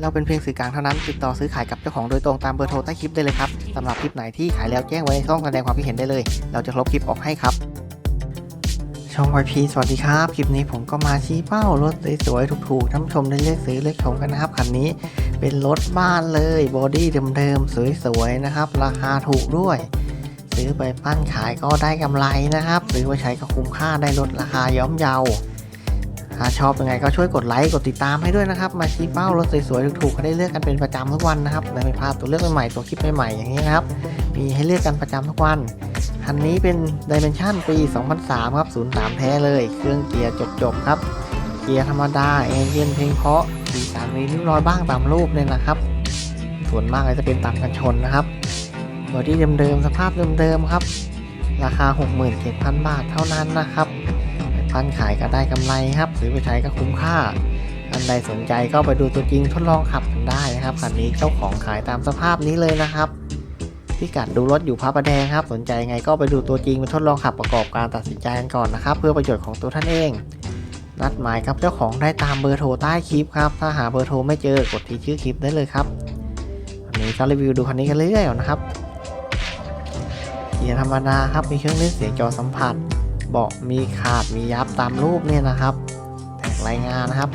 เราเป็นเพียงสื่อกลางเท่านั้น ติดต่อซื้อขายกับเจ้าของโดยตรงตามเบอร์โทรใต้คลิปได้เลยครับสำหรับคลิปไหนที่ขายแล้วแจ้งไว้ในช่องแสดงความคิดเห็นได้เลย เราจะลบคลิปออกให้ครับ ช่อง YP สวัสดีครับ คลิปนี้ผมก็มาชี้เป้ารถสวยๆถูกๆท่านชมได้เลือกซื้อเลือกชมกันนะครับคันนี้เป็นรถบ้านเลยบอดี้เดิมๆสวยๆนะครับ ราคาถูกด้วย ซื้อไปปั้นขายก็ได้กำไรนะครับ ซื้อไปใช้ก็คุ้มค่าได้ลดราคาย้อมเยาว ถ้าชอบยังไงก็ช่วยกดไลค์กดติดตามให้ด้วยนะครับ มาชี้เป้ารถสวยๆถูกๆก็ได้เลือกกันเป็นประจำทุกวันนะครับไม่พลาดตัวเลือกใหม่ๆตัวคลิปใหม่ๆอย่างนี้นะครับ มีให้เลือกกันประจำทุกวันคันนี้เป็น Dimension ปี 2003 ครับ 03 แท้เลย เครื่องเกียร์จบๆครับ เกียร์ธรรมดาเอนจินเพลงเพาะสีสันมีริ้วรอยบ้างตามรูปเนี่ยนะครับ ส่วนมากก็จะเป็นตามกันชนนะครับบอดี้เดิมๆสภาพเดิมๆครับ ราคา 67,000 บาทเท่านั้นนะครับ พันขายก็ได้กำไรครับซื้อไปใช้ก็คุ้มค่าอันใดสนใจก็ไปดูตัวจริงทดลองขับกันได้นะครับคันนี้เจ้าของขายตามสภาพนี้เลยนะครับพิกัดดูรถอยู่พระประแดงครับ สนใจไงก็ไปดูตัวจริงไปทดลองขับประกอบการตัดสินใจกันก่อนนะครับ เพื่อประโยชน์ของตัวท่านเอง นัดหมายกับเจ้าของได้ตามเบอร์โทรใต้คลิปครับ ถ้าหาเบอร์โทรไม่เจอกดที่ชื่อคลิปได้เลยครับวันนี้ก็รีวิวดูคันนี้กันเรื่อยๆนะครับเกียร์ธรรมดาครับมีเครื่องเล่นเสียงจอสัมผัส เบาะมีขาดมียับตามรูปเนี่ยนะครับแท็กรายงานนะครับ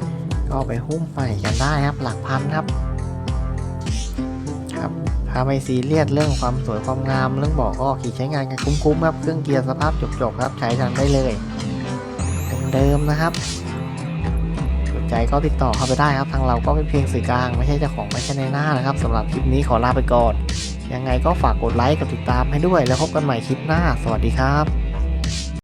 ก็ไปหุ้มใหม่กันได้ครับ หลักพันครับครับถ้าไม่ซีเรียสเรื่องความสวยความงามเรื่องเบอกก็ขี่ใช้งานกันคุ้มๆครับเครื่องเกียร์สภาพจบๆครับ ใช้กันได้เลยเดิมๆนะครับสนใจก็ติดต่อเข้าไปได้ครับ ทางเราก็เป็นเพียงสื่อกลาง ไม่ใช่เจ้าของไม่ใช่ในหน้านะครับสำหรับคลิปนี้ขอลาไปก่อนยังไงก็ฝากกดไลค์กดติดตามให้ด้วย แล้วพบกันใหม่คลิปหน้า สวัสดีครับ